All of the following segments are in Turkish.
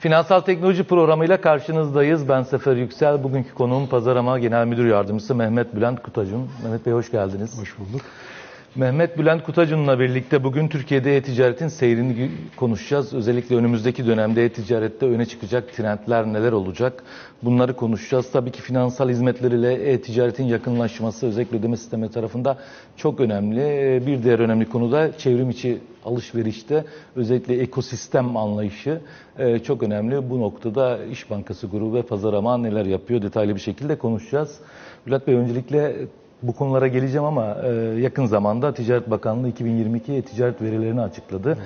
Finansal Teknoloji programıyla karşınızdayız. Ben Sefer Yüksel. Bugünkü konuğum Pazarama Genel Müdür Yardımcısı Mehmet Bülent Kutacun. Mehmet Bey hoş geldiniz. Hoş bulduk. Mehmet Bülent Kutacun'la birlikte bugün Türkiye'de e-ticaretin seyrini konuşacağız. Özellikle önümüzdeki dönemde e-ticarette öne çıkacak trendler neler olacak? Bunları konuşacağız. Tabii ki finansal hizmetler ile e-ticaretin yakınlaşması özellikle ödeme sistemi tarafında çok önemli. Bir diğer önemli konu da çevrim içi alışverişte özellikle ekosistem anlayışı e, çok önemli. Bu noktada İş Bankası grubu ve Pazarama neler yapıyor detaylı bir şekilde konuşacağız. Bülent Bey öncelikle bu konulara geleceğim ama e, yakın zamanda Ticaret Bakanlığı 2022 e-ticaret verilerini açıkladı.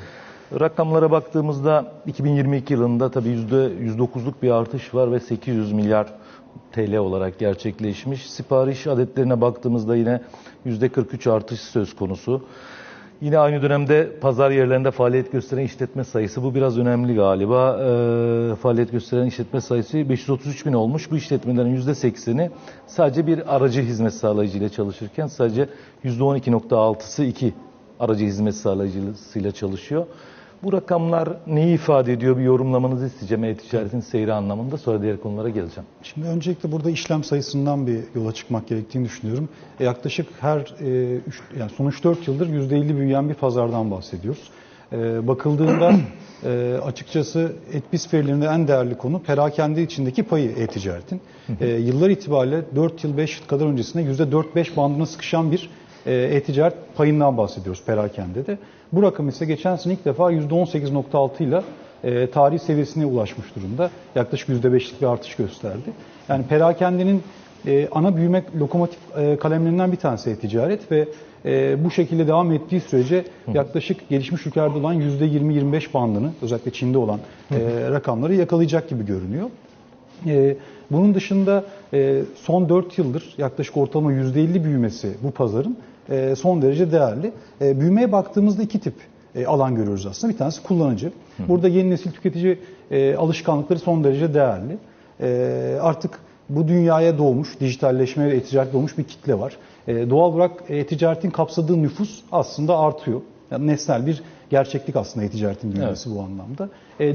Rakamlara baktığımızda 2022 yılında tabii %109'luk bir artış var ve 800 milyar TL olarak gerçekleşmiş. Sipariş adetlerine baktığımızda yine %43 artış söz konusu. Yine aynı dönemde pazar yerlerinde faaliyet gösteren işletme sayısı bu biraz önemli galiba. E, faaliyet gösteren işletme sayısı 533 bin olmuş. Bu işletmelerin %80'i sadece bir aracı hizmet sağlayıcı ile çalışırken sadece %12.6'sı iki aracı hizmet sağlayıcısıyla çalışıyor. Bu rakamlar neyi ifade ediyor bir yorumlamanızı isteyeceğim e-ticaretin seyri anlamında sonra diğer konulara geleceğim. Şimdi öncelikle burada işlem sayısından bir yola çıkmak gerektiğini düşünüyorum. E, yaklaşık her e, üç, yani son 3-4 yıldır %50 büyüyen bir pazardan bahsediyoruz. E, bakıldığında e, açıkçası Etbis verilerinde en değerli konu perakende içindeki payı e-ticaretin. E, yıllar itibariyle 4 yıl 5 yıl kadar öncesinde %4-5 bandına sıkışan bir e-ticaret payından bahsediyoruz perakende de. Bu rakam ise geçen sene ilk defa %18.6 ile e, tarih seviyesine ulaşmış durumda. Yaklaşık %5'lik bir artış gösterdi. Yani perakendenin e, ana büyüme lokomotif e, kalemlerinden bir tanesi e-ticaret ve e, bu şekilde devam ettiği sürece yaklaşık gelişmiş ülkelerde olan %20-25 bandını özellikle Çin'de olan e, rakamları yakalayacak gibi görünüyor. E, bunun dışında e, son 4 yıldır yaklaşık ortalama %50 büyümesi bu pazarın e, son derece değerli. E, büyümeye baktığımızda iki tip e, alan görüyoruz aslında. Bir tanesi kullanıcı. Burada yeni nesil tüketici alışkanlıkları son derece değerli. Artık bu dünyaya doğmuş, dijitalleşme ve e-ticaret doğmuş bir kitle var. Doğal olarak e-ticaretin kapsadığı nüfus aslında artıyor. Yani nesnel bir gerçeklik aslında e-ticaretin büyümesi evet. bu anlamda.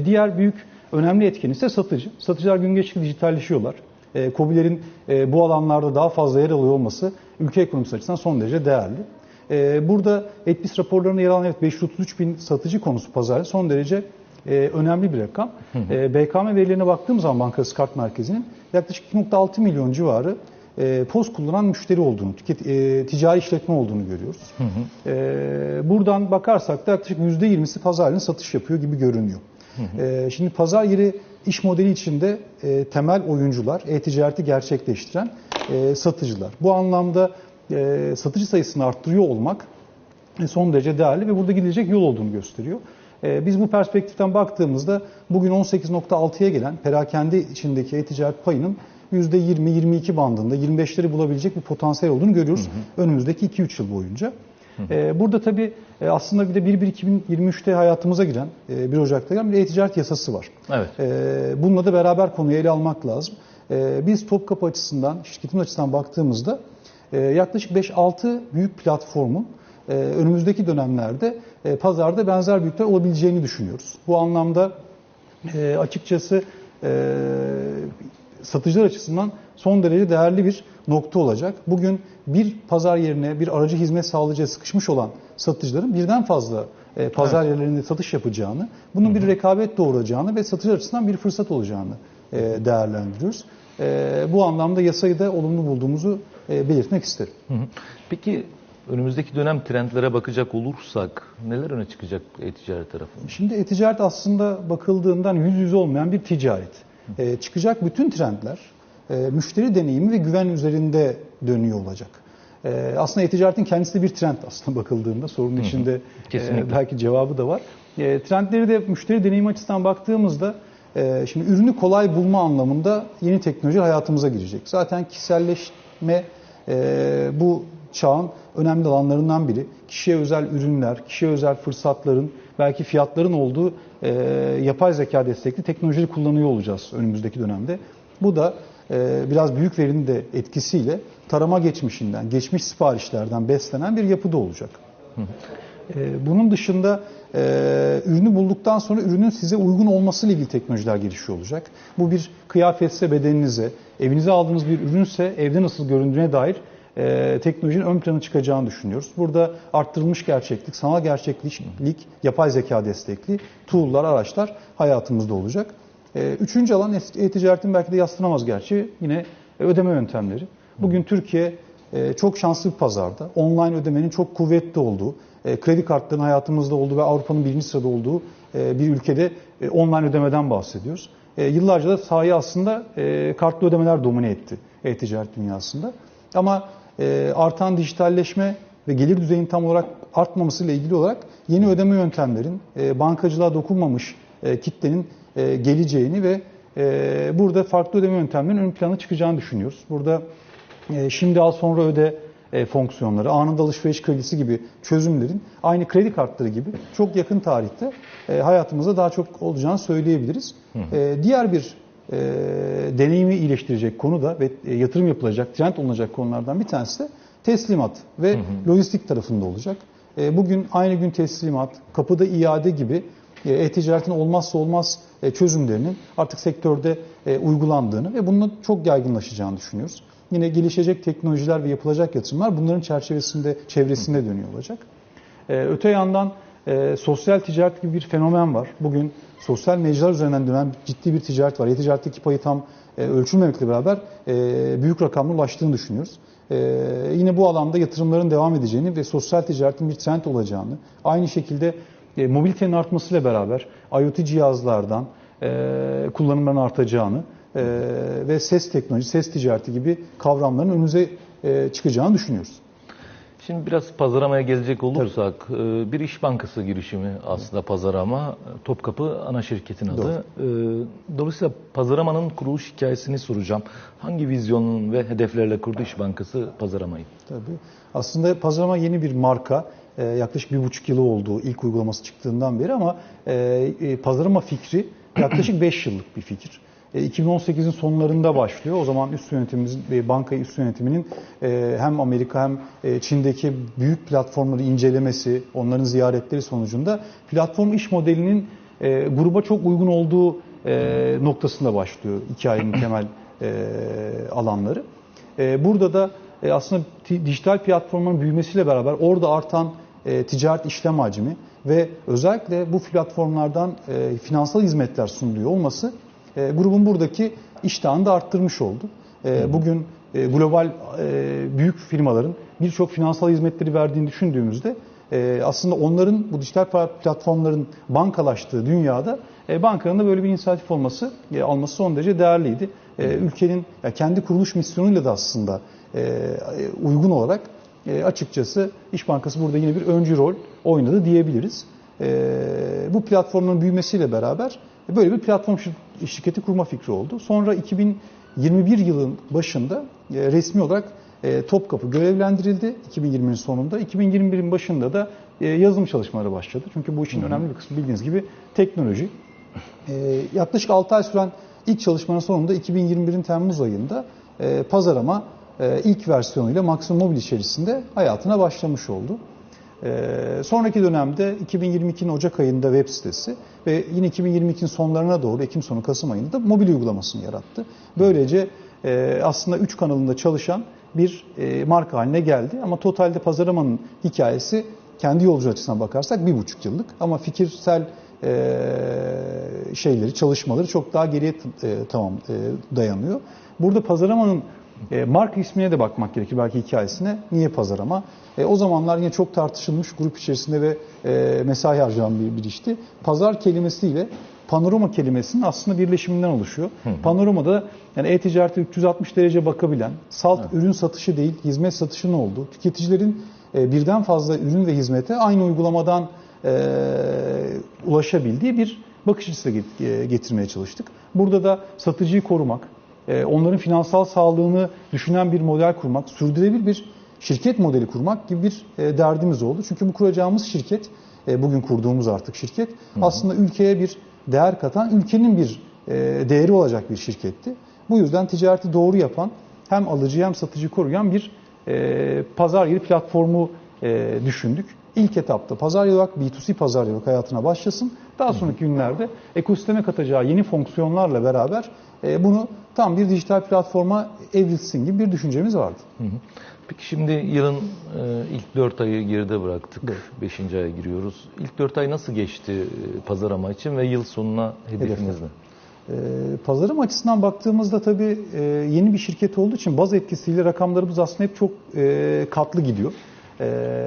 Diğer büyük önemli etken ise satıcı. Satıcılar gün geçtikçe dijitalleşiyorlar. E, COBİ'lerin e, bu alanlarda daha fazla yer alıyor olması ülke ekonomisi açısından son derece değerli. E, burada Etbis raporlarında yer alan evet 533 bin satıcı konusu pazarda son derece e, önemli bir rakam. E, BKM verilerine baktığım zaman Bankası Kart Merkezi'nin yaklaşık 2.6 milyon civarı e, POS kullanan müşteri olduğunu, tüket, e, ticari işletme olduğunu görüyoruz. Hı hı. E, buradan bakarsak da yaklaşık %20'si pazarının satış yapıyor gibi görünüyor. Hı hı. E, şimdi pazar yeri iş modeli içinde e, temel oyuncular, e-ticareti gerçekleştiren e, satıcılar. Bu anlamda e, satıcı sayısını arttırıyor olmak e, son derece değerli ve burada gidilecek yol olduğunu gösteriyor. E, biz bu perspektiften baktığımızda bugün 18.6'ya gelen perakende içindeki e-ticaret payının %20-22 bandında 25'leri bulabilecek bir potansiyel olduğunu görüyoruz hı hı. önümüzdeki 2-3 yıl boyunca. Ee, burada tabii e, aslında bir de 1-1-2023'te hayatımıza giren, 1 e, Ocak'ta giren bir e-ticaret yasası var. Evet. Ee, bununla da beraber konuyu ele almak lazım. Ee, biz Topkapı açısından, şirketim açısından baktığımızda e, yaklaşık 5-6 büyük platformun önümüzdeki dönemlerde pazarda benzer büyükler olabileceğini düşünüyoruz. Bu anlamda açıkçası satıcılar açısından son derece değerli bir nokta olacak. Bugün bir pazar yerine bir aracı hizmet sağlayıcıya sıkışmış olan satıcıların birden fazla e, pazar evet. yerlerinde satış yapacağını, bunun bir rekabet doğuracağını ve satıcı açısından bir fırsat olacağını e, değerlendiriyoruz. E, bu anlamda yasayı da olumlu bulduğumuzu e, belirtmek isterim. Peki önümüzdeki dönem trendlere bakacak olursak neler öne çıkacak e-ticaret tarafında? Şimdi e-ticaret aslında bakıldığından yüz yüze olmayan bir ticaret. E, çıkacak bütün trendler e, müşteri deneyimi ve güven üzerinde dönüyor olacak. E, aslında e-ticaretin kendisi de bir trend aslında bakıldığında sorunun hı hı. içinde e, belki cevabı da var. E, trendleri de müşteri deneyimi açısından baktığımızda e, şimdi ürünü kolay bulma anlamında yeni teknoloji hayatımıza girecek. Zaten kişiselleşme bu çağın önemli alanlarından biri. Kişiye özel ürünler, kişiye özel fırsatların, belki fiyatların olduğu e, yapay zeka destekli teknolojiyi kullanıyor olacağız önümüzdeki dönemde. Bu da e, biraz büyük verinin de etkisiyle tarama geçmişinden, geçmiş siparişlerden beslenen bir yapıda olacak. Ee, Bunun dışında e, ürünü bulduktan sonra ürünün size uygun olması ile ilgili teknolojiler gelişiyor olacak. Bu bir kıyafetse bedeninize, evinize aldığınız bir ürünse evde nasıl göründüğüne dair e, teknolojinin ön plana çıkacağını düşünüyoruz. Burada arttırılmış gerçeklik, sanal gerçeklik, yapay zeka destekli tool'lar, araçlar hayatımızda olacak. E, Üçüncü alan e-ticaretin belki de yaslanamaz gerçeği yine ödeme yöntemleri. Bugün Türkiye e, çok şanslı bir pazarda. Online ödemenin çok kuvvetli olduğu, e, kredi kartlarının hayatımızda olduğu ve Avrupa'nın birinci sırada olduğu e, bir ülkede e, online ödemeden bahsediyoruz. Yıllarca da sahayı aslında kartlı ödemeler domine etti e-ticaret dünyasında. Ama artan dijitalleşme ve gelir düzeyinin tam olarak artmamasıyla ilgili olarak yeni ödeme yöntemlerin, e, bankacılığa dokunmamış kitlenin e, geleceğini ve burada farklı ödeme yöntemlerinin ön plana çıkacağını düşünüyoruz. Burada şimdi al sonra öde e, fonksiyonları, anında alışveriş kredisi gibi çözümlerin aynı kredi kartları gibi çok yakın tarihte e, hayatımızda daha çok olacağını söyleyebiliriz. E, diğer bir e, deneyimi iyileştirecek konu da ve e, yatırım yapılacak, trend olunacak konulardan bir tanesi de teslimat ve lojistik tarafında olacak. E, bugün aynı gün teslimat, kapıda iade gibi e, e-ticaretin olmazsa olmaz e, çözümlerinin artık sektörde e, uygulandığını ve bunun çok yaygınlaşacağını düşünüyoruz. Yine gelişecek teknolojiler ve yapılacak yatırımlar bunların çerçevesinde, çevresinde dönüyor olacak. Ee, öte yandan e, sosyal ticaret gibi bir fenomen var. Bugün sosyal mecralar üzerinden dönen ciddi bir ticaret var. E-ticaretteki payı tam e, ölçülmemekle beraber e, büyük rakamlara ulaştığını düşünüyoruz. E, yine bu alanda yatırımların devam edeceğini ve sosyal ticaretin bir trend olacağını, aynı şekilde e, mobilitenin artmasıyla beraber IoT cihazlardan e, kullanımların artacağını e, ve ses teknolojisi, ses ticareti gibi kavramların önümüze e, çıkacağını düşünüyoruz. Şimdi biraz pazaramaya gelecek olursak, e, bir iş bankası girişimi aslında pazarama. Topkapı ana şirketin adı. E, Dolayısıyla pazaramanın kuruluş hikayesini soracağım. Hangi vizyonun ve hedeflerle kurdu iş bankası pazaramayı? Tabii. Aslında pazarlama yeni bir marka. Ee, yaklaşık bir buçuk yılı oldu ilk uygulaması çıktığından beri ama e, e, pazarlama fikri yaklaşık 5 yıllık bir fikir. E, 2018'in sonlarında başlıyor. O zaman üst yönetimimizin ve banka üst yönetiminin e, hem Amerika hem e, Çin'deki büyük platformları incelemesi, onların ziyaretleri sonucunda platform iş modelinin e, gruba çok uygun olduğu e, noktasında başlıyor hikayenin temel e, alanları. E, burada da e, aslında dijital platformların büyümesiyle beraber orada artan e, ticaret işlem hacmi ve özellikle bu platformlardan e, finansal hizmetler sunuluyor olması e, grubun buradaki iştahını da arttırmış oldu. E, bugün e, global e, büyük firmaların birçok finansal hizmetleri verdiğini düşündüğümüzde e, aslında onların bu dijital platformların bankalaştığı dünyada e, bankanın da böyle bir inisiyatif olması e, alması son derece değerliydi. E, ülkenin ya kendi kuruluş misyonuyla da aslında e, uygun olarak e, açıkçası İş Bankası burada yine bir öncü rol oynadı diyebiliriz. E, bu platformun büyümesiyle beraber böyle bir platform şir- şirketi kurma fikri oldu. Sonra 2021 yılın başında e, resmi olarak e, Topkapı görevlendirildi 2020'nin sonunda. 2021'in başında da e, yazılım çalışmaları başladı. Çünkü bu işin önemli bir kısmı bildiğiniz gibi teknoloji. E, yaklaşık 6 ay süren ilk çalışmanın sonunda 2021'in Temmuz ayında e, pazarama e, ilk versiyonuyla Maxim Mobil içerisinde hayatına başlamış oldu. E, sonraki dönemde 2022'nin Ocak ayında web sitesi ve yine 2022'nin sonlarına doğru Ekim sonu Kasım ayında da mobil uygulamasını yarattı. Böylece e, aslında 3 kanalında çalışan bir e, marka haline geldi. Ama totalde pazaramanın hikayesi kendi yolcu açısından bakarsak bir buçuk yıllık ama fikirsel e, şeyleri, çalışmaları çok daha geriye tamam dayanıyor. Burada pazaramanın e, marka ismine de bakmak gerekir belki hikayesine. Niye pazarama? E, o zamanlar yine çok tartışılmış grup içerisinde ve e, mesai harcanan bir, bir işti. Pazar kelimesiyle panorama kelimesinin aslında birleşiminden oluşuyor. Panoramada yani e-ticarete 360 derece bakabilen, salt ürün satışı değil, hizmet satışının olduğu, tüketicilerin e, birden fazla ürün ve hizmete aynı uygulamadan e, ulaşabildiği bir bakış açısı e, getirmeye çalıştık. Burada da satıcıyı korumak, onların finansal sağlığını düşünen bir model kurmak, sürdürülebilir bir şirket modeli kurmak gibi bir e, derdimiz oldu. Çünkü bu kuracağımız şirket, e, bugün kurduğumuz artık şirket aslında ülkeye bir değer katan, ülkenin bir e, değeri olacak bir şirketti. Bu yüzden ticareti doğru yapan, hem alıcı hem satıcı koruyan bir e, pazar yeri platformu e, düşündük. İlk etapta pazar yeri olarak B2C pazar yeri hayatına başlasın. Daha sonraki günlerde ekosisteme katacağı yeni fonksiyonlarla beraber e, bunu tam bir dijital platforma evrilsin gibi bir düşüncemiz vardı. Hı hı. Peki şimdi yılın e, ilk 4 ayı geride bıraktık. Evet. 5. aya giriyoruz. İlk 4 ay nasıl geçti e, pazarlama için ve yıl sonuna hedefiniz ne? E, pazarım açısından baktığımızda tabii e, yeni bir şirket olduğu için baz etkisiyle rakamlarımız aslında hep çok e, katlı gidiyor. E,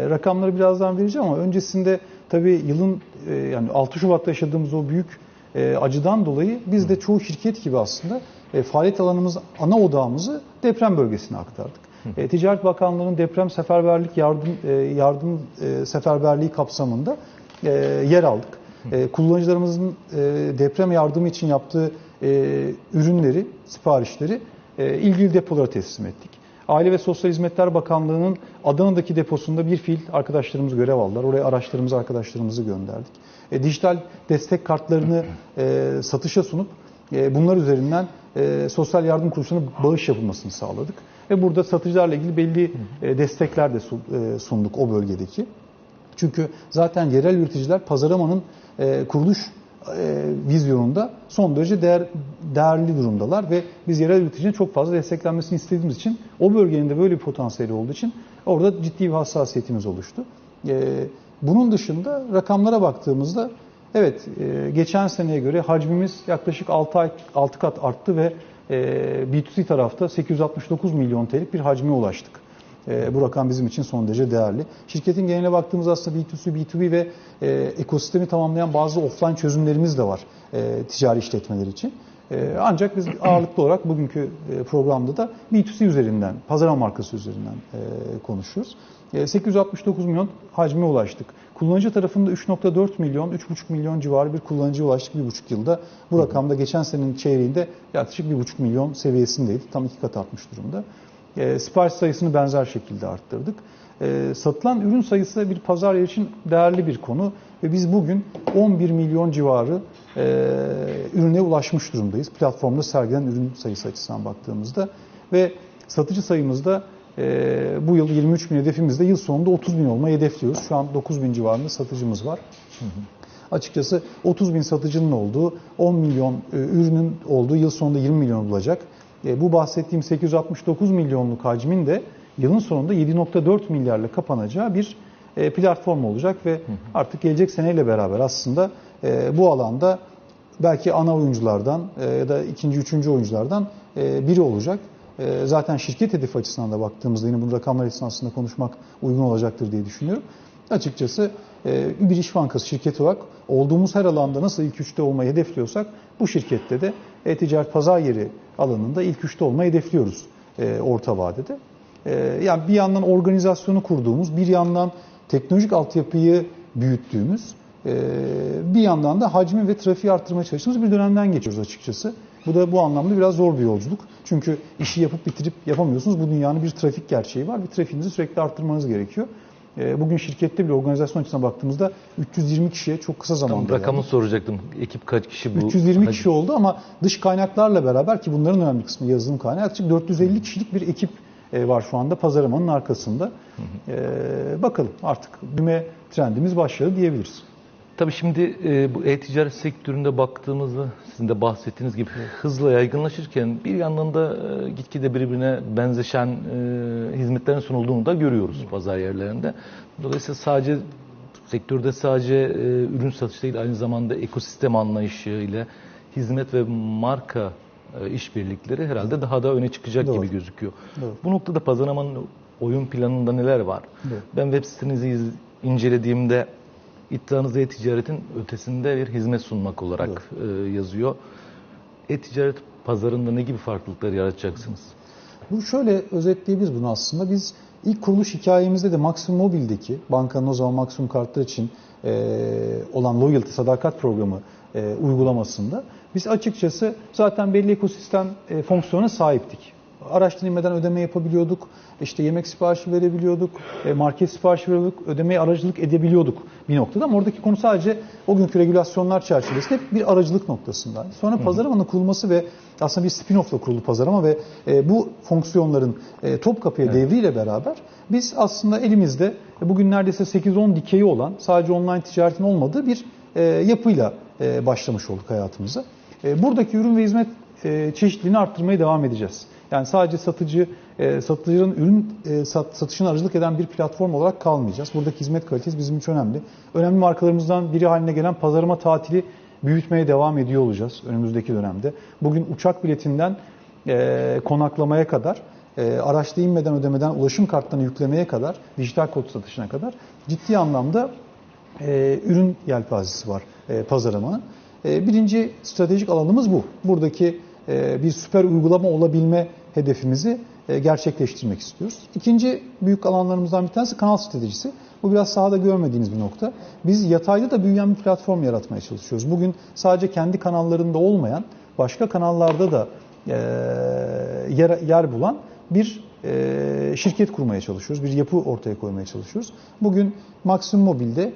rakamları birazdan vereceğim ama öncesinde tabii yılın e, yani 6 Şubat'ta yaşadığımız o büyük e, acıdan dolayı biz de çoğu şirket gibi aslında e, faaliyet alanımız, ana odağımızı deprem bölgesine aktardık. E, Ticaret Bakanlığı'nın deprem seferberlik yardım e, yardım e, seferberliği kapsamında e, yer aldık. E, kullanıcılarımızın e, deprem yardımı için yaptığı e, ürünleri, siparişleri e, ilgili depolara teslim ettik. Aile ve Sosyal Hizmetler Bakanlığı'nın Adana'daki deposunda bir fiil arkadaşlarımız görev aldılar. Oraya araçlarımızı, arkadaşlarımızı gönderdik. E, dijital destek kartlarını e, satışa sunup e, bunlar üzerinden e, sosyal yardım kuruluşlarına bağış yapılmasını sağladık. Ve burada satıcılarla ilgili belli e, destekler de e, sunduk o bölgedeki. Çünkü zaten yerel üreticiler pazaramanın e, kuruluş e, vizyonunda son derece değer, değerli durumdalar ve biz yerel üreticinin çok fazla desteklenmesini istediğimiz için o bölgenin de böyle bir potansiyeli olduğu için orada ciddi bir hassasiyetimiz oluştu. E, bunun dışında rakamlara baktığımızda evet e, geçen seneye göre hacmimiz yaklaşık 6, ay, 6 kat arttı ve e, B2C tarafta 869 milyon TL'lik bir hacme ulaştık. E, bu rakam bizim için son derece değerli. Şirketin geneline baktığımız aslında B2C, B2B ve ekosistemi tamamlayan bazı offline çözümlerimiz de var ticari işletmeler için. E, ancak biz ağırlıklı olarak bugünkü e, programda da B2C üzerinden, pazar markası üzerinden e, konuşuyoruz. E, 869 milyon hacme ulaştık. Kullanıcı tarafında 3.4 milyon, 3.5 milyon civarı bir kullanıcıya ulaştık bir buçuk yılda. Bu rakamda geçen senenin çeyreğinde yaklaşık 1.5 milyon seviyesindeydi. Tam iki kat artmış durumda. E, sipariş sayısını benzer şekilde arttırdık. E, satılan ürün sayısı bir pazar yeri için değerli bir konu ve biz bugün 11 milyon civarı e, ürüne ulaşmış durumdayız. Platformda sergilenen ürün sayısı açısından baktığımızda ve satıcı sayımızda e, bu yıl 23 bin hedefimizde yıl sonunda 30 bin olmayı hedefliyoruz. Şu an 9 bin civarında satıcımız var. Açıkçası 30 bin satıcının olduğu, 10 milyon e, ürünün olduğu yıl sonunda 20 milyon bulacak. E, bu bahsettiğim 869 milyonluk hacmin de yılın sonunda 7.4 milyarla kapanacağı bir e, platform olacak ve artık gelecek seneyle beraber aslında e, bu alanda belki ana oyunculardan ya da ikinci, üçüncü oyunculardan biri olacak. Zaten şirket hedefi açısından da baktığımızda yine bu rakamlar esnasında konuşmak uygun olacaktır diye düşünüyorum. Açıkçası bir iş bankası şirketi olarak olduğumuz her alanda nasıl ilk üçte olmayı hedefliyorsak bu şirkette de e-ticaret pazar yeri alanında ilk üçte olmayı hedefliyoruz e, orta vadede. E, Yani bir yandan organizasyonu kurduğumuz, bir yandan teknolojik altyapıyı büyüttüğümüz, e, bir yandan da hacmi ve trafiği arttırmaya çalıştığımız bir dönemden geçiyoruz açıkçası. Bu da bu anlamda biraz zor bir yolculuk. Çünkü işi yapıp bitirip yapamıyorsunuz. Bu dünyanın bir trafik gerçeği var. Bir trafiğinizi sürekli arttırmanız gerekiyor. E, Bugün şirkette bile organizasyon açısından baktığımızda 320 kişiye çok kısa Tam zamanda rakamı geldik. soracaktım. Ekip kaç kişi bu? 320 Hadi. kişi oldu ama dış kaynaklarla beraber ki bunların önemli kısmı yazılım kaynağı yaklaşık 450 kişilik bir ekip e, var şu anda pazaramanın arkasında. E, bakalım artık büyüme trendimiz başladı diyebiliriz. Tabii şimdi e, bu e-ticaret sektöründe baktığımızda sizin de bahsettiğiniz gibi hızla yaygınlaşırken bir yandan da e, gitgide birbirine benzeşen e, hizmetlerin sunulduğunu da görüyoruz pazar yerlerinde. Dolayısıyla sadece sektörde sadece e, ürün satışı değil aynı zamanda ekosistem anlayışı ile hizmet ve marka e, işbirlikleri herhalde daha da öne çıkacak Doğru. gibi gözüküyor. Doğru. Bu noktada pazarlamanın oyun planında neler var? Doğru. Ben web sitenizi iz- incelediğimde iddianız e-ticaretin ötesinde bir hizmet sunmak olarak e, yazıyor. E-ticaret pazarında ne gibi farklılıklar yaratacaksınız? Bu şöyle özetleyebiliriz bunu aslında. Biz ilk kuruluş hikayemizde de Maximum Mobile'deki bankanın o zaman Maximum kartlar için e, olan loyalty sadakat programı e, uygulamasında biz açıkçası zaten belli ekosistem e, fonksiyona sahiptik. Araçtan inmeden ödeme yapabiliyorduk. İşte yemek siparişi verebiliyorduk. e, Market siparişi veriyorduk. Ödemeye aracılık edebiliyorduk bir noktada. Ama oradaki konu sadece o günkü regülasyonlar çerçevesinde bir aracılık noktasında. Sonra pazaramanın kurulması ve aslında bir spin-off'la kuruldu pazarama ve e, bu fonksiyonların e, Topkapı'ya devriyle beraber biz aslında elimizde bugün neredeyse 8-10 dikeyi olan sadece online ticaretin olmadığı bir yapıyla başlamış olduk hayatımıza. Buradaki ürün ve hizmet çeşitliliğini arttırmaya devam edeceğiz. Yani sadece satıcı, e, satıcının ürün e, sat, satışına aracılık eden bir platform olarak kalmayacağız. Buradaki hizmet kalitesi bizim için önemli. Önemli markalarımızdan biri haline gelen pazarıma tatili büyütmeye devam ediyor olacağız önümüzdeki dönemde. Bugün uçak biletinden e, konaklamaya kadar, e, araçta inmeden ödemeden ulaşım kartlarını yüklemeye kadar, dijital kod satışına kadar ciddi anlamda e, ürün yelpazesi var e, pazaramanın. E, birinci stratejik alanımız bu. Buradaki e, bir süper uygulama olabilme hedefimizi e, gerçekleştirmek istiyoruz. İkinci büyük alanlarımızdan bir tanesi kanal stratejisi. Bu biraz sahada görmediğiniz bir nokta. Biz yatayda da büyüyen bir platform yaratmaya çalışıyoruz. Bugün sadece kendi kanallarında olmayan, başka kanallarda da e, yer, yer bulan bir e, şirket kurmaya çalışıyoruz. Bir yapı ortaya koymaya çalışıyoruz. Bugün Maximum Mobil'de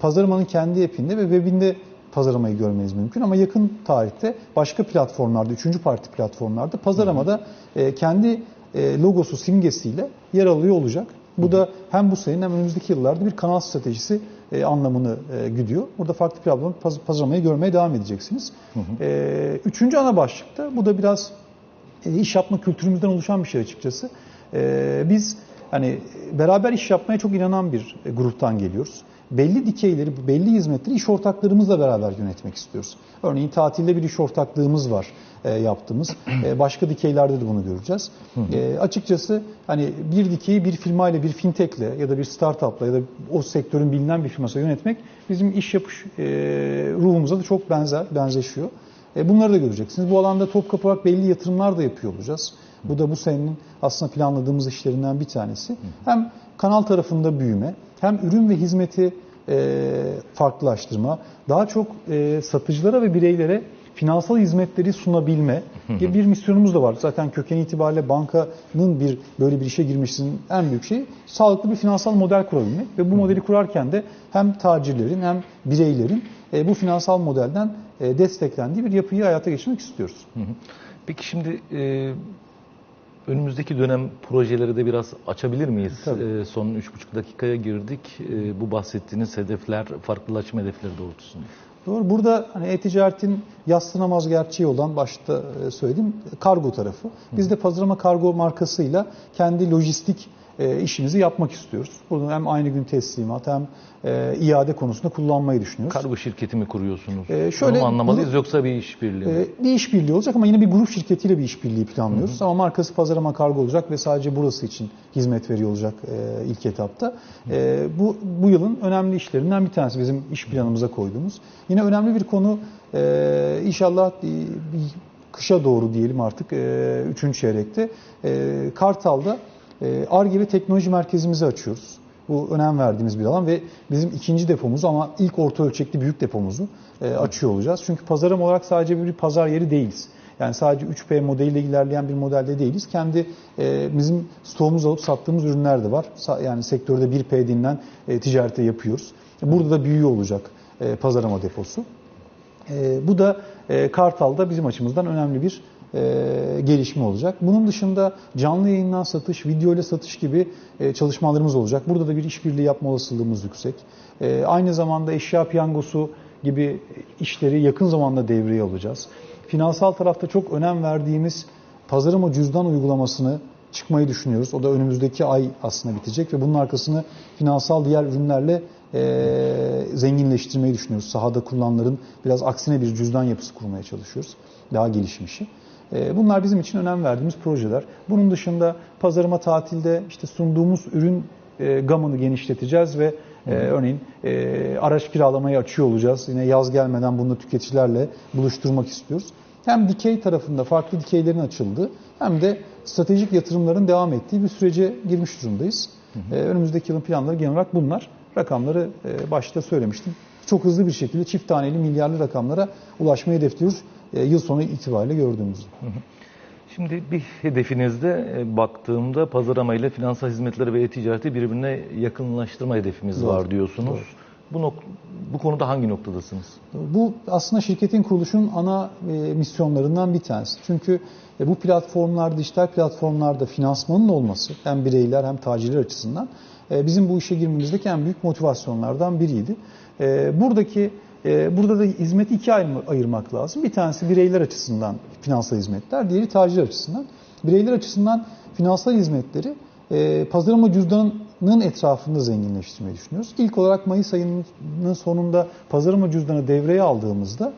pazarlamanın kendi app'inde ve webinde pazarlamayı görmeniz mümkün ama yakın tarihte başka platformlarda, üçüncü parti platformlarda pazarlamada e, kendi e, logosu, simgesiyle yer alıyor olacak. Bu da hem bu senenin hem önümüzdeki yıllarda bir kanal stratejisi e, anlamını e, güdüyor. Burada farklı platform paz- pazarlamayı görmeye devam edeceksiniz. E, üçüncü ana başlıkta, bu da biraz e, iş yapma kültürümüzden oluşan bir şey açıkçası. E, biz hani beraber iş yapmaya çok inanan bir e, gruptan geliyoruz. Belli dikeyleri, belli hizmetleri iş ortaklarımızla beraber yönetmek istiyoruz. Örneğin tatilde bir iş ortaklığımız var e, yaptığımız. E, başka dikeylerde de bunu göreceğiz. E, açıkçası hani bir dikeyi bir firmayla, bir fintechle ya da bir startupla ya da o sektörün bilinen bir firmasıyla yönetmek bizim iş yapış e, ruhumuza da çok benzer, benzeşiyor. E, bunları da göreceksiniz. Bu alanda Topkapı olarak belli yatırımlar da yapıyor olacağız. Bu da bu senenin aslında planladığımız işlerinden bir tanesi. Hem kanal tarafında büyüme, hem ürün ve hizmeti farklılaştırma, daha çok e, satıcılara ve bireylere finansal hizmetleri sunabilme gibi bir misyonumuz da var. Zaten köken itibariyle bankanın bir böyle bir işe girmesinin en büyük şeyi sağlıklı bir finansal model kurabilmek ve bu modeli kurarken de hem tacirlerin hem bireylerin e, bu finansal modelden e, desteklendiği bir yapıyı hayata geçirmek istiyoruz. Peki şimdi e, önümüzdeki dönem projeleri de biraz açabilir miyiz? Tabii. E, son üç buçuk dakikaya girdik. E, bu bahsettiğiniz hedefler, farklılaşma hedefleri doğrultusunda. Doğru. Burada hani e-ticaretin yadsınamaz gerçeği olan başta e, söyledim kargo tarafı. Biz de Pazarama Kargo markasıyla kendi lojistik e, işimizi yapmak istiyoruz. Bunu hem aynı gün teslimat hem e, iade konusunda kullanmayı düşünüyoruz. Kargo şirketi mi kuruyorsunuz? E, şöyle- Onu anlamalıyız yoksa bir işbirliği mi? E, bir işbirliği olacak ama yine bir grup şirketiyle bir işbirliği planlıyoruz. Ama markası Pazarama Kargo olacak ve sadece burası için hizmet veriyor olacak e, ilk etapta. E, bu bu yılın önemli işlerinden bir tanesi bizim iş planımıza koyduğumuz. Yine önemli bir konu e, inşallah e, bir kışa doğru diyelim artık e, üçüncü çeyrekte e, Kartal'da ARGE ve teknoloji merkezimizi açıyoruz. Bu önem verdiğimiz bir alan ve bizim ikinci depomuzu ama ilk orta ölçekli büyük depomuzu e, açıyor olacağız. Çünkü pazarım olarak sadece bir pazar yeri değiliz. Yani sadece 3P modeliyle ilerleyen bir modelde değiliz. Kendi e, bizim stoğumuz alıp sattığımız ürünler de var. Yani sektörde 1P denilen e, ticarete yapıyoruz. Burada da büyüyor olacak e, pazarama deposu. E, bu da e, Kartal'da bizim açımızdan önemli bir e, gelişme olacak. Bunun dışında canlı yayından satış, video ile satış gibi e, çalışmalarımız olacak. Burada da bir işbirliği yapma olasılığımız yüksek. E, aynı zamanda eşya piyangosu gibi işleri yakın zamanda devreye alacağız. Finansal tarafta çok önem verdiğimiz pazarıma cüzdan uygulamasını çıkmayı düşünüyoruz. O da önümüzdeki ay aslında bitecek ve bunun arkasını finansal diğer ürünlerle e, zenginleştirmeyi düşünüyoruz. Sahada kullananların biraz aksine bir cüzdan yapısı kurmaya çalışıyoruz. Daha gelişmişi. E, bunlar bizim için önem verdiğimiz projeler. Bunun dışında pazarıma tatilde işte sunduğumuz ürün e, gamını genişleteceğiz ve e, örneğin e, araç kiralamayı açıyor olacağız. Yine yaz gelmeden bunu tüketicilerle buluşturmak istiyoruz. Hem dikey tarafında farklı dikeylerin açıldığı hem de stratejik yatırımların devam ettiği bir sürece girmiş durumdayız. Önümüzdeki yılın planları genel olarak bunlar. Rakamları e, başta söylemiştim. Çok hızlı bir şekilde çift taneli milyarlı rakamlara ulaşmayı hedefliyoruz. E, yıl sonu itibariyle gördüğümüzde. Şimdi bir hedefinizde e, baktığımda pazarlama ile finansal hizmetleri ve e-ticareti birbirine yakınlaştırma hedefimiz Doğru, var diyorsunuz. doğru. Bu nok- bu konuda hangi noktadasınız? Bu aslında şirketin kuruluşun ana e, misyonlarından bir tanesi. Çünkü e, bu platformlar, dijital platformlarda finansmanın olması hem bireyler hem tacirler açısından e, bizim bu işe girmemizdeki en büyük motivasyonlardan biriydi. E, buradaki burada da hizmeti ikiye ayırma- ayırmak lazım. Bir tanesi bireyler açısından finansal hizmetler, diğeri tacirler açısından. Bireyler açısından finansal hizmetleri e, pazarlama cüzdanının etrafında zenginleştirmeyi düşünüyoruz. İlk olarak Mayıs ayının sonunda pazarlama cüzdanı devreye aldığımızda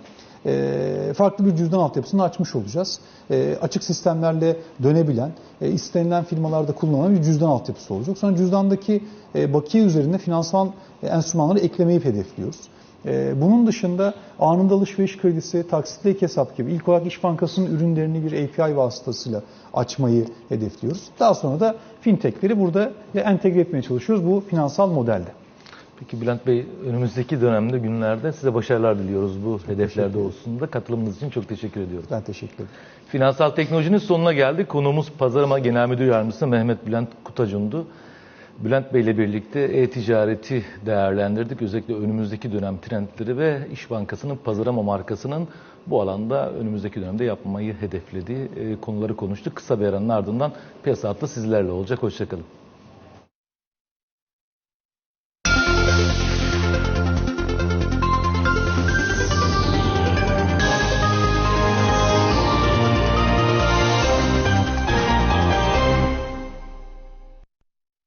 e, farklı bir cüzdan altyapısını açmış olacağız. E, açık sistemlerle dönebilen, istenilen firmalarda kullanılan bir cüzdan altyapısı olacak. Sonra cüzdandaki bakiye üzerinde finansal enstrümanları eklemeyi hedefliyoruz. E, bunun dışında anında alışveriş kredisi, taksitli ek hesap gibi ilk olarak İş Bankası'nın ürünlerini bir API vasıtasıyla açmayı hedefliyoruz. Daha sonra da fintechleri burada entegre etmeye çalışıyoruz bu finansal modelde. Peki Bülent Bey önümüzdeki dönemde günlerde size başarılar diliyoruz bu hedeflerde olsun da katılımınız için çok teşekkür ediyoruz. Ben teşekkür ederim. Finansal teknolojinin sonuna geldik. Konuğumuz Pazarlama Genel Müdür Yardımcısı Mehmet Bülent Kutacun'du. Bülent Bey ile birlikte e-ticareti değerlendirdik. Özellikle önümüzdeki dönem trendleri ve İş Bankası'nın pazarlama markasının bu alanda önümüzdeki dönemde yapmayı hedeflediği e, konuları konuştuk. Kısa bir aranın ardından piyasa hattı sizlerle olacak. Hoşçakalın.